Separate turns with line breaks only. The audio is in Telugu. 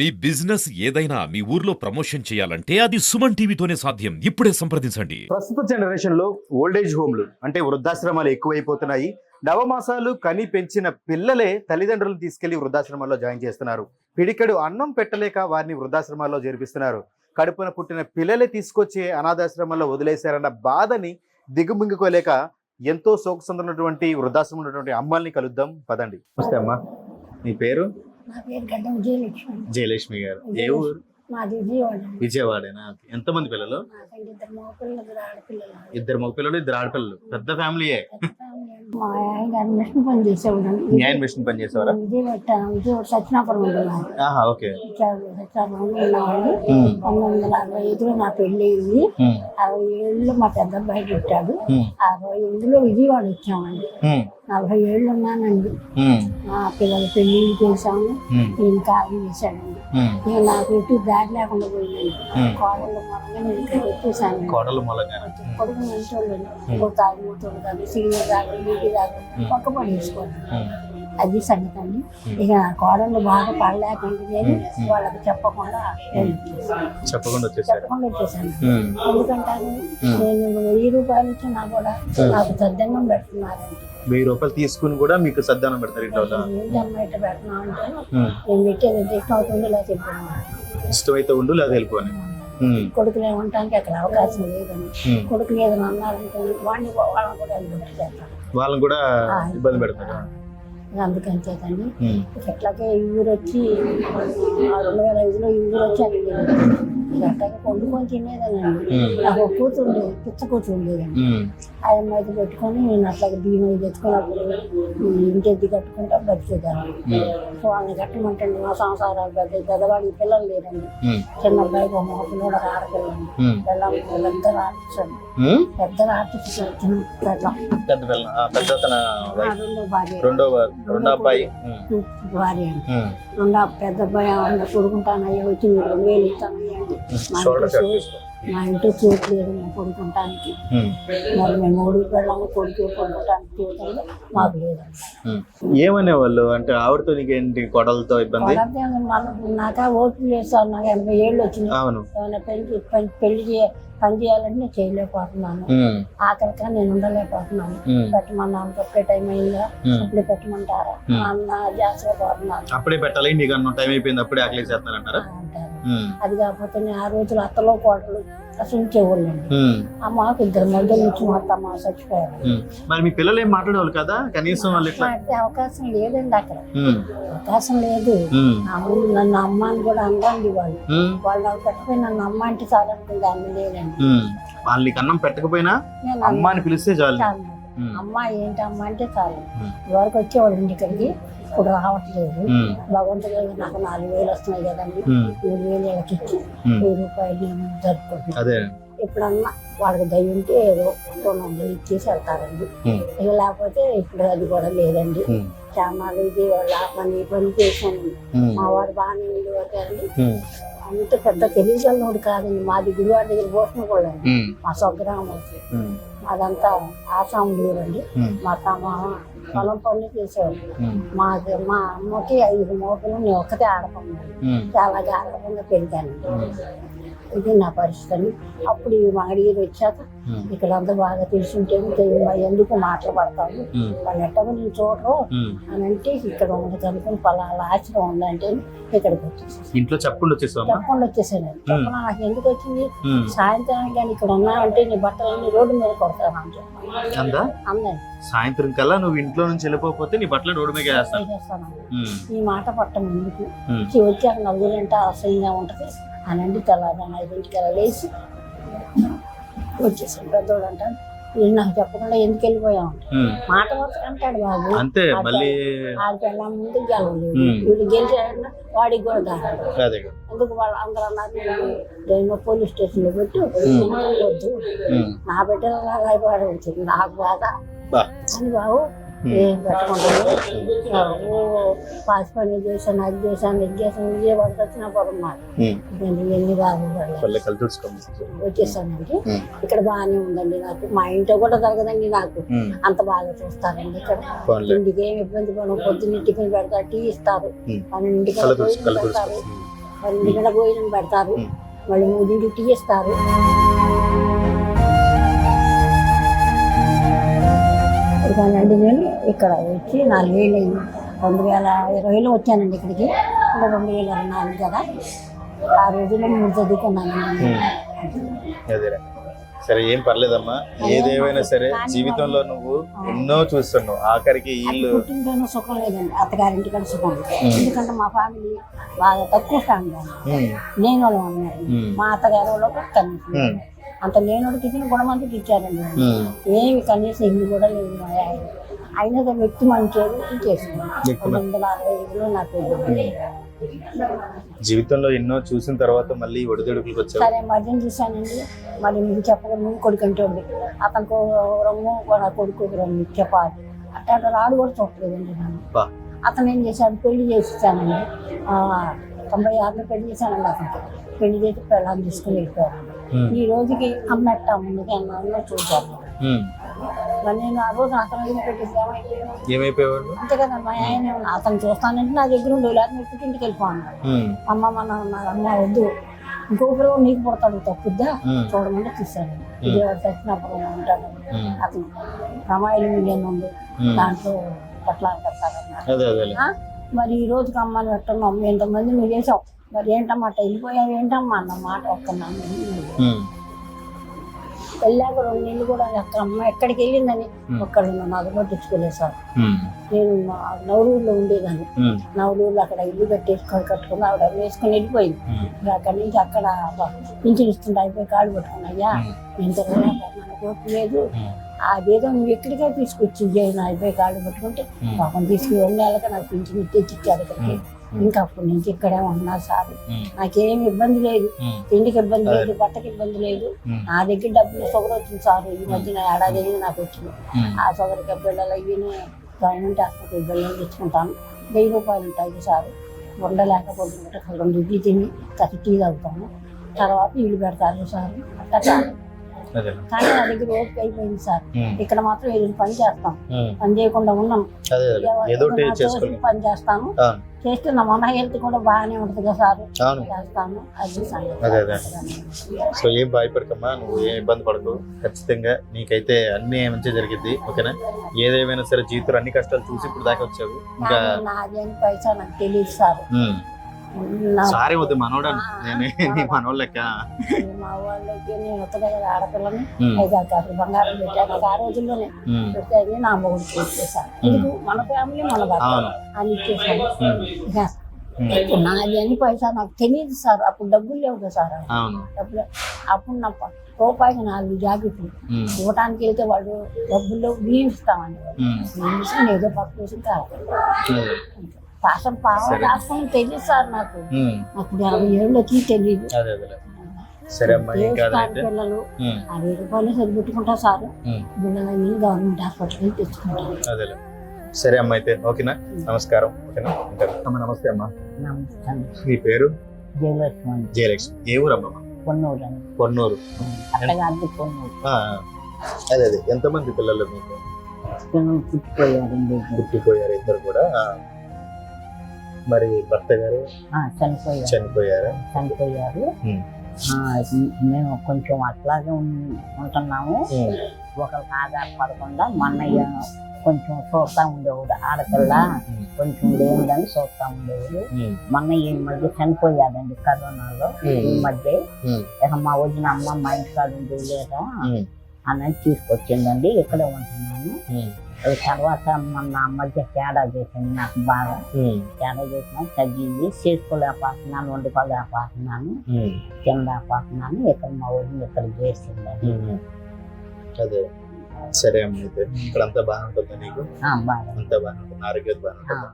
మీ బిజినెస్ ఏదైనా మీ ఊర్లో ప్రమోషన్ చేయాలంటే అది సుమన్ టీవీతోనే సాధ్యం. ఇప్పుడే సంప్రదించండి.
ప్రస్తుత జనరేషన్లో ఓల్డేజ్ హోమ్లు అంటే వృద్ధాశ్రమాలు ఎక్కువైపోతున్నాయి. నవమాసాలు కని పెంచిన పిల్లలే తల్లిదండ్రులను తీసుకెళ్ళి వృద్ధాశ్రమాల్లో జాయిన్ చేస్తున్నారు. పిడికెడు అన్నం పెట్టలేక వారిని వృద్ధాశ్రమాల్లో చేర్పిస్తున్నారు. కడుపున పుట్టిన పిల్లలే తీసుకొచ్చి అనాథాశ్రమాల్లో వదిలేశారన్న బాధని దిగుమింగుకోలేక ఎంతో సోకుసందున్నటువంటి వృద్ధాశ్రమం ఉన్నటువంటి అమ్మల్ని కలుద్దాం. పదండి. నమస్తే అమ్మా. మీ పేరు?
నా పేరు గడ్డం విజయలక్ష్మి.
జయలక్ష్మి గారు. ఏ ఊరు?
మాది విజయవాడ.
విజయవాడేనా? ఎంతమంది పిల్లలు?
ఇద్దరు మగపిల్లలు ఇద్దరు ఆడపిల్లలు.
ఇద్దరు మగ పిల్లలు ఇద్దరు ఆడపిల్లలు. పెద్ద ఫ్యామిలీయే.
మా ఆయన మిషన్ పని చేసేవాడు.
మిషన్ పని చేసేవారా?
విజయవాడ విజయవాడ సత్యనాపురం ఉండేవాడు.
ఆహా ఓకే.
సత్యనాపురంలో ఉన్నవాడు
ఉమ్,
పంతొమ్మిది వందల అరవై ఐదులో నా అయింది
ఉమ్,
అరవై మా పెద్ద అబ్బాయి పుట్టాడు అరవై ఏళ్ళలో విజయవాడ వచ్చామండి. నలభై ఏళ్ళు ఉన్నానండి. మా పిల్లల పెళ్ళిళ్ళు చేశాము. నేను కాలం చేశానండి. నేను నాకు ఎటు దారి లేకుండా పోయిందండి. నేను ఇక్కడ వచ్చేసాను
కోడలు మూలంగా.
కొడుకు మంచోళ్ళని ఓ తాగుబోతుడు కాదు సీనియర్ తాగు నీటి తాగు పక్క పని చేసుకోండి అది సంగతి అండి ఇక కోడళ్ళు బాగా పడలేకండి వాళ్ళకి చెప్పకుండా.
చెప్పకుండా
వచ్చేసాను.
ఉమ్,
ఎందుకంటారు? నేను వెయ్యి రూపాయలు ఇచ్చినా కూడా నాకు సద్దన్నం పెడుతున్నారండి.
వెయ్యి రూపాయలు తీసుకుని కూడా మీకు సద్దానం పెడతారు ఇంట్లో
ఇట్లా పెడుతున్నా అంటే
ఉమ్,
నేను పెట్టేది ఇష్టం అవుతుంది ఇలా చెప్పాను
ఇష్టమైతే ఉండు లేదా వెళ్ళిపోని. ఉమ్,
కొడుకులు ఏమంటానికి అక్కడ అవకాశం లేదని. కొడుకులు ఏదైనా అన్నారంటే వాడిని వాళ్ళని కూడా వెళ్ళి చేస్తాను
వాళ్ళని కూడా ఇబ్బంది పెడతారు.
అందుకని చేతండి.
ఉమ్,
ఎట్లాగే ఈ ఊరు వచ్చి రెండు వేల ఐదులో ఈ ఊరు వచ్చి అది అట్లాగే వండుకొని తినేదానండి. నాకు కూతురు ఉండేది పిచ్చ కూతురు ఉండేదండి
ఉమ్,
ఆ అమ్మాయికి పెట్టుకొని నేను అట్లాగే బియ్యం అవి తెచ్చుకున్నప్పుడు ఇంటి ఎద్ది కట్టుకుంటా బతికేదాన్ని.
ఉమ్,
వాళ్ళని కట్టమంటే మా సంసారాలు పెద్ద పెద్దవాడికి పిల్లలు లేరండి. చిన్న అబ్బాయికి ఒక మగ పిల్లడు ఆడపిల్లండి పిల్లలు పెద్ద ఆర్టిస్ట్
ఉమ్.
పెద్ద ఆర్టిస్ట్ పెద్ద భార్య.
రెండో అబ్బాయి.
భార్య అండి.
ఉమ్,
రెండు పెద్ద అబ్బాయి ఏమన్నా కొడుకుంటానయ్యా వచ్చి మీరు రెండు వేలు ఇస్తానయ్యా అంటే మా ఇంట్లో
షాట్
చూ-
తీసుకో
మా ఇంట్లో చూపు లేదు మేము కొడుకుంటానికి మరి మేము మూడు పిల్లలు కొడుకు కొడుకుంటానికి చూడండి మాకు లేదు.
ఏమనేవాళ్ళు? అంటే ఆవిడతో నీకేంటి కొడలతో ఇబ్బంది?
నాకు ఓట్లు చేస్తాను. నాకు ఎనభై ఏళ్ళు వచ్చినాయి
అవును.
ఏమైనా పెళ్ళి పెళ్ళి చేయ పని చేయాలంటే నేను చేయలేకపోతున్నాను.
ఉమ్,
ఆఖరిగా నేను ఉండలేకపోతున్నాను. పెట్టమన్నాను పెట్టే టైం అయిందా. అప్పుడే పెట్టమంటారా. అన్న జాస్తిగా పోతున్నాను.
అప్పుడే పెట్టాలి. నీకు అన్న టైం అయిపోయింది. అప్పుడే ఆకలి చేస్తానంటారా
అది కాకపోతే ఆ రోజులు అత్తలో కోటలు అసలు ఉంచేవాళ్ళండి ఆ మాకు ఇద్దరు మధ్య నుంచి మా అత్తమ్మ చచ్చిపోయారు.
మరి మీ పిల్లలు ఏం మాట్లాడేవాళ్ళు కదా? కనీసం
మాట్లాడే అవకాశం లేదండి అక్కడ. అవకాశం లేదు. ముందు నన్ను అమ్మ అని కూడా అందండి వాళ్ళు. వాళ్ళు నాకు పెట్టిపోయి నన్ను అమ్మ అంటే చాలా అనుకుంది అమ్మ లేదండి.
ఉమ్. వాళ్ళు నీకు అన్నం పెట్టకపోయినా అమ్మ అని పిలిస్తే చాలు.
అమ్మ ఏంటి అమ్మ అంటే చాలు. ఇదివరకు వచ్చేవాళ్ళు ఇంటికి ఇప్పుడు రావట్లేదు. భగవంతుడు నాకు నాలుగు వేలు వస్తున్నాయి కదండి. మూడు వేలు
ఉమ్.
వెయ్యి రూపాయలు నేను జరుపుకుంటున్నాను.
అదే.
ఎప్పుడన్నా వాళ్ళకి దయ ఉంటే ఏదో రెండు వందలు ఇచ్చేసి వెళ్తారండి. ఇక లేకపోతే ఇప్పుడు అది కూడా లేదండి. చామాలు ఇది వాళ్ళ పని పని చేశాను. మా వాడు బాగానే ఉండేవారు
ఉమ్,
అంత పెద్ద తెలియజల్లోడు కాదండి. మాది గుడివాడ దగ్గర పోసిన కూడా మా స్వగ్రామం అదంతా ఆసాం ఊరండి మా తమ పొలం పనులు చేసేవాడు
ఉమ్,
మా అమ్మకి ఐదు మోపులు నేను ఒక్కతే
ఉమ్,
చాలా గారభంగా పెరిగానండి ఇది నా పరిస్థితి. అప్పుడు ఈ మాడిగిరి వచ్చాక ఇక్కడ అంతా బాగా తెలుసుంటే ఎందుకు మాటలు పడతాను
ఉమ్,
వాళ్ళు ఎట్టగా నేను చూడరు. అని అంటే ఇక్కడ ఉండదు అనుకుని పలానా ఆశ్రమం ఉందంటే ఇక్కడికి వచ్చేసి
ఇంట్లో చెప్పకుండా వచ్చేసావమ్మా?
చెప్పకుండా వచ్చేసాను. చెప్పకుండా నాకు ఎందుకు వచ్చింది? సాయంత్రం కానీ ఇక్కడ ఉన్నానంటే నీ బట్టలన్నీ రోడ్డు మీద కొడతాను అని చెప్పాను
సాయంత్రం కల్లా నువ్వు ఇంట్లో నుంచి వెళ్ళిపోతే నీ బట్టలు రోడ్డు మీద వేస్తాను.
ఈ మాట పట్టం ఎందుకు? వచ్చాక నలుగురంటే అసహ్యంగా ఉంటుంది. అని అంటే తెల్లారని ఐదింటికి లేచి వచ్చేసాను. పెద్దోడు అంటాడు వీళ్ళు నాకు చెప్పకుండా ఎందుకు వెళ్ళిపోయావు. మాట వరకు అంటాడు బాబు.
అంతే మళ్ళీ
ఆడికెళ్ళా ముందు గెలవలేదు. వీళ్ళు గెలిచాడన్నా వాడికి కూడా. అందుకు వాళ్ళు అందరూ అన్నారు నేను పోలీస్ స్టేషన్లో పెట్టు వద్దు. నా బిడ్డలు లాగా అయిపోయాడు నాకు బాధ. అని బాబు ఏం పెట్టుకుంటాను ఓ పాస్ పని చేశాను అది చేశాను ఇది చేశాను విజయవాడకి వచ్చిన పొలం. నేను ఎన్ని
చూసుకోండి
వచ్చేసానండి. ఇక్కడ బాగానే ఉందండి నాకు. మా ఇంట్లో కూడా జరగదండి నాకు. అంత బాగా చూస్తారండి ఇక్కడ. ఇంటికి ఏమి ఇబ్బంది పడడం పొద్దున్న టిఫిన్ పెడతారు టీ ఇస్తారు. పన్నెండింటికి పెడతారు. రెండింటికి భోజనం పెడతారు. మళ్ళీ మూడింటికి టీ ఇస్తారు. ఇదిగోనండి నేను ఇక్కడ వచ్చి నాలుగేళ్ళు అయింది. రెండు వేల ఇరవైలో వచ్చానండి ఇక్కడికి. ఇప్పుడు రెండు వేల ఇరవై నాలుగు కదా. ఆ రోజుల్లో మూడు చదువుకున్నానండి
సరే ఏం పర్లేదమ్మా. ఏదేమైనా సరే జీవితంలో నువ్వు ఎన్నో చూస్తున్నావు. ఆఖరికి వీళ్ళు
పుట్టింటేనో సుఖం లేదండి. అత్తగారింటి కూడా సుఖం ఎందుకంటే మా ఫ్యామిలీ బాగా తక్కువ ఫ్యామిలీ. వాళ్ళు ఉన్నారు
ఉమ్,
మా అత్తగారు వాళ్ళు కనీసం అంత లేనోడికి ఇచ్చిన గుణమంతకి ఇచ్చారండి. ఏమి కనీసం ఇల్లు కూడా లేదు మా ఆయన. అయినా వ్యక్తి మంచోడు చేసుకున్నాను
వ్యక్తి
రెండు వందల అరవై ఐదులో నాకు
జీవితంలో ఎన్నో చూసిన తర్వాత మళ్ళీ ఒడిదొడుకులకు వచ్చావు?
సరే మధ్యన చూశానండి. మరి మీకు చెప్పకుండా నువ్వు కొడుకు అంటే ఉంది అతనికి రమ్ము నా కొడుకు రమ్ము చెప్పాలి. అట్లా రాడు కూడా చూడలేదండి నన్ను. అతను ఏం చేశాడు? పెళ్ళి చేసిచ్చానండి ఆ, తొంభై ఆరులో పెళ్ళి చేశానండి అతనికి. పెళ్ళి చేసి పెళ్ళాన్ని తీసుకుని వెళ్ళిపోయారు ఈ రోజుకి అమ్మట్ట ముందుకి అన్న చూశాను నేను ఆ రోజు అతను పెట్టేసి ఏమైపోయాను అంతే కదా మా ఆయన అతను చూస్తానంటే నా దగ్గర ఉండే లేకపోతే పుట్టింటికి వెళ్ళిపోయాను
ఉమ్,
అమ్మ మన అమ్మ వద్దు. ఇంకొకరు నీకు పుడతాడు తప్పుద్దా?
ఉమ్,
చూడమంటే చూశాను విజయవాడ చచ్చినప్పుడు ఉంటాడు అతను రమాయిలు మిలియన్ ఉంది. దాంట్లో
అదేలే.
ఆ? మరి ఈ రోజుకి అమ్మని పెట్టను అమ్మ ఎంతమంది నువ్వు చేసావు. మరి ఏంటమ్మా వెళ్ళిపోయావు ఏంటమ్మా అన్న మాట ఒక్కన్నాను
ఉమ్,
వెళ్ళాక రెండు నెలలు కూడా అక్కడ అమ్మ ఎక్కడికి వెళ్ళిందని. ఒక్కడ నగలో తెచ్చుకోలేదు సార్. నేను నవలూరులో ఉండేదాన్ని.
ఉమ్,
నవలూరులో అక్కడ ఇల్లు కట్టేసుకొని కట్టుకుని ఆవిడ వేసుకొని వెళ్ళిపోయింది. అక్కడి నుంచి అక్కడ పింఛన్ ఇస్తుంటే అయిపోయి కాళ్ళు పట్టుకుని అయ్యా నేను నాకు ఓపిక లేదు. అదేదో నువ్వు ఎక్కడికే తీసుకొచ్చి నా అయిపోయి కాళ్ళు పట్టుకుంటే పాపం తీసుకుని రెండు నెలలకి నాకు పింఛన్ తెచ్చి ఇచ్చారు ఇక్కడికి. ఇంకా అప్పటి నుంచి ఇక్కడే ఉన్నా సార్. నాకేం ఇబ్బంది లేదు. తిండికి ఇబ్బంది లేదు బట్టకి ఇబ్బంది లేదు. నా దగ్గర డబ్బులు షుగర్ వచ్చింది సార్. ఈ మధ్యన ఏడాది నాకు వచ్చింది. ఆ షుగర్కి బిళ్ళలు అయ్యి గవర్నమెంట్ హాస్పిటల్ బిళ్ళలు తెచ్చుకుంటాను వెయ్యి రూపాయలు ఉంటాయి సార్. ఉండలేకపోతుంటే రెండు ఇడ్లీ తిని కసి టీ తాగుతాను తర్వాత ఇల్లు పెడతారు సార్. అట్లా కానీ నా దగ్గర ఓపిక అయిపోయింది సార్. ఇక్కడ మాత్రం ఏదైనా పని చేస్తాం. పని చేయకుండా ఉన్నాం. పని చేస్తాను.
అవును
చేస్తే నా మన హెల్త్ కూడా బాగానే ఉంటుంది కదా సార్ చేస్తాను. అది
అదే, సో ఏం భయపడకమ్మా నువ్వు ఏం ఇబ్బంది పడకు. ఖచ్చితంగా నీకైతే అన్ని మంచిగా జరిగింది ఓకేనా? ఏదేమైనా సరే జీవితంలో అన్ని కష్టాలు చూసి ఇప్పుడు దాకా వచ్చావు. ఇంకా
నాది పైసా నాకు తెలియదు సార్.
సారీ వద్దు మనోడను. నేనే నీ మనోడు లెక్క
మా వాళ్ళకి నేను కదా ఆడపిల్లని అసలు బంగారం పెట్టాను. ఆ రోజుల్లోనే అది నా మొగుడు మన ఫ్యామిలీ మన భర్త. అని ఇచ్చేసాను నాది అని పైసా నాకు తెలియదు సార్. అప్పుడు డబ్బులు లేవు కదా సార్. డబ్బులు అప్పుడు నా రూపాయికి నాలుగు జాకెట్లు.
ఉమ్,
ఇవ్వడానికి వెళ్తే వాళ్ళు డబ్బుల్లో బియ్యం ఇస్తామని బియ్యం ఏదో పక్క వేసి
అదే.
అసలు పావం రాసుకొని తెలియదు సార్ నాకు. నాకు యాభై ఏళ్ళు వచ్చి తెలియదు
అదే అదే. సరే
పిల్లలు అరవై రూపాయలు సరిపెట్టుకుంటా సార్. బిడ్డలని గవర్నమెంట్ హాస్పిటల్కి తెచ్చుకుంటాను
అదేలే. సరే అమ్మ అయితే ఓకేనా? నమస్కారం. ఓకేనా. అమ్మ నమస్తే అమ్మా.
నమస్కారం
నీ పేరు?
జయలక్ష్మి.
జయలక్ష్మి. ఏ ఊరు అమ్మ
పొన్నూరు.
ఆ, అదే అదే. ఎంతమంది పిల్లలు మీకు? పుట్టిపోయారు ఇద్దరు కూడా. మరి భర్త గారు?
చనిపోయారు.
చనిపోయారు?
చనిపోయారు. మేము కొంచెం అట్లాగే ఉంటున్నాము. ఒకరికి ఆధారపడకుండా మా అన్నయ్య కొంచెం చూస్తా ఉండేవాడు. ఆడపిల్ల కొంచెం లేనిదని చూస్తా ఉండేవాడు. మా అన్నయ్య ఈ మధ్య చనిపోయాడండి కరోనాలో. ఈ మధ్య. ఇక మా వదిన అమ్మ మా ఇంటికాడ లేదా అని తీసుకొచ్చిందండి. ఇక్కడే ఉంటున్నాను తర్వాత మొన్న మధ్య తేడా చేసింది నాకు బాగా. తేడా చేసిన తగ్గింది. చేసుకోలేకపోతున్నాను వండుకోలేకపోతున్నాను తినలేకపోతున్నాను ఇక్కడ మా వదిన ఇక్కడ చేసిందండి
అదే. సరే అమ్మ అయితే ఇక్కడ అంతా బాగా ఉంటుందా నీకు? అంతా బాగా ఉంటుంది. ఆరోగ్యం బాగా
ఆ.
ఉంటుంది?